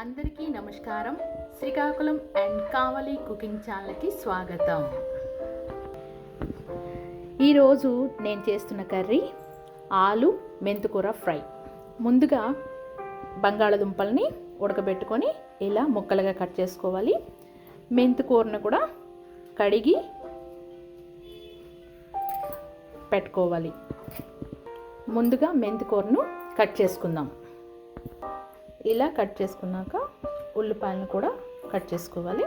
అందరికీ నమస్కారం. Srikakulam and Kavali cooking ఛానల్కి స్వాగతం. ఈరోజు నేను చేస్తున్న కర్రీ ఆలు మెంతుకూర ఫ్రై. ముందుగా బంగాళదుంపల్ని ఉడకబెట్టుకొని ఇలా ముక్కలుగా కట్ చేసుకోవాలి. మెంతుకూరను కూడా కడిగి పెట్టుకోవాలి. ముందుగా మెంతికూరను కట్ చేసుకుందాం. ఇలా కట్ చేసుకున్నాక ఉల్లిపాయలను కూడా కట్ చేసుకోవాలి.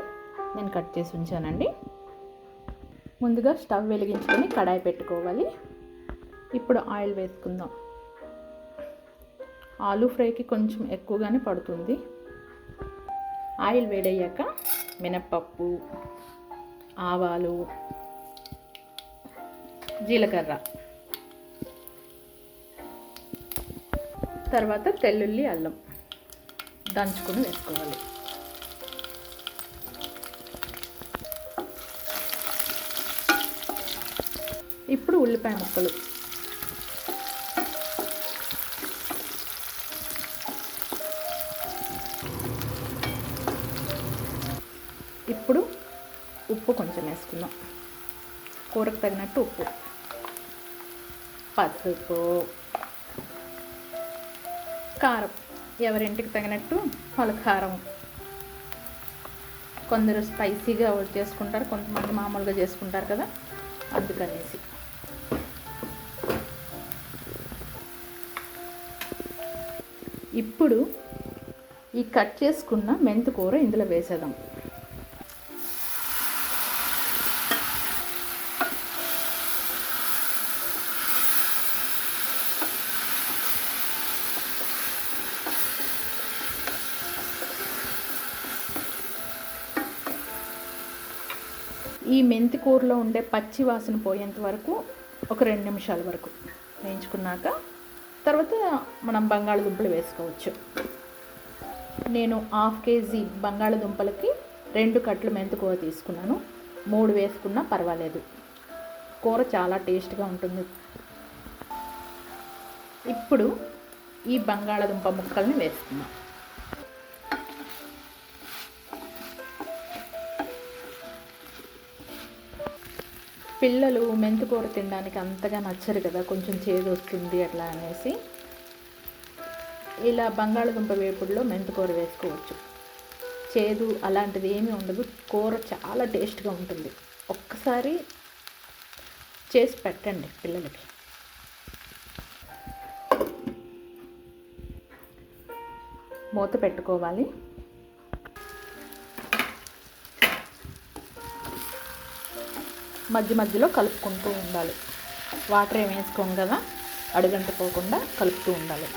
నేను కట్ చేసి ఉంచానండి. ముందుగా స్టవ్ వెలిగించుకొని కడాయి పెట్టుకోవాలి. ఇప్పుడు ఆయిల్ వేసుకుందాం. ఆలు ఫ్రైకి కొంచెం ఎక్కువగానే పడుతుంది. ఆయిల్ వేడయ్యాక మినప్పప్పు ఆవాలు జీలకర్ర. తర్వాత తెల్లుల్లి అల్లం. దంచుకొని వేసుకోవాలి. ఇప్పుడు ఉల్లిపాయ ముక్కలు. ఇప్పుడు ఉప్పు కొంచెం వేసుకుందాం. కూరకు తగినట్టు ఉప్పు. పసుపు కారం ఎవరింటికి తగినట్టు వాళ్ళ కారం కొందరు స్పైసీగా చేసుకుంటారు కొంతమంది మామూలుగా చేసుకుంటారు కదా అందుకనేసి. ఇప్పుడు ఈ కట్ చేసుకున్న మెంతుకూర ఇందులో వేసేద్దాం. ఈ మెంతి కూరలో ఉండే పచ్చి వాసన పోయేంత వరకు ఒక రెండు నిమిషాల వరకు వేయించుకున్నాక తర్వాత మనం బంగాళదుంపలు వేసుకోవచ్చు. నేను హాఫ్ కేజీ బంగాళదుంపలకి రెండు కట్లు మెంతి కూర తీసుకున్నాను. మూడు వేసుకున్నా పర్వాలేదు. కూర చాలా టేస్ట్గా ఉంటుంది. ఇప్పుడు ఈ బంగాళదుంప ముక్కల్ని వేసుకున్నాం పిల్లలు మెంతికూర తినడానికి అంతగా నచ్చరు కదా కొంచెం చేదు వస్తుంది అట్లా అనేసి. ఇలా బంగాళదుంప వేపుడులో మెంతికూర వేసుకోవచ్చు. చేదు అలాంటిది ఏమీ ఉండదు కూర చాలా టేస్ట్గా ఉంటుంది. ఒక్కసారి చేసి పెట్టండి పిల్లలకి. మూత పెట్టుకోవాలి. మధ్య మధ్యలో కలుపుకుంటూ ఉండాలి. వాటర్ ఏం వేసుకోం కదా? అడుగంటుకోకుండా కలుపుతూ ఉండాలి.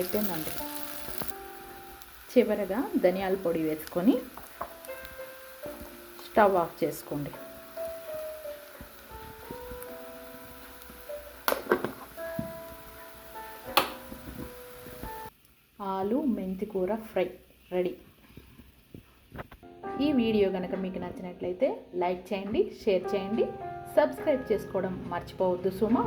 అయిపోయిందండి. చివరగా ధనియాల పొడి వేసుకొని స్టవ్ ఆఫ్ చేసుకోండి. ఆలు మెంతి కూర ఫ్రై రెడీ. ఈ వీడియో కనుక మీకు నచ్చినట్లయితే లైక్ చేయండి షేర్ చేయండి సబ్స్క్రైబ్ చేసుకోవడం మర్చిపోవద్దు సుమా.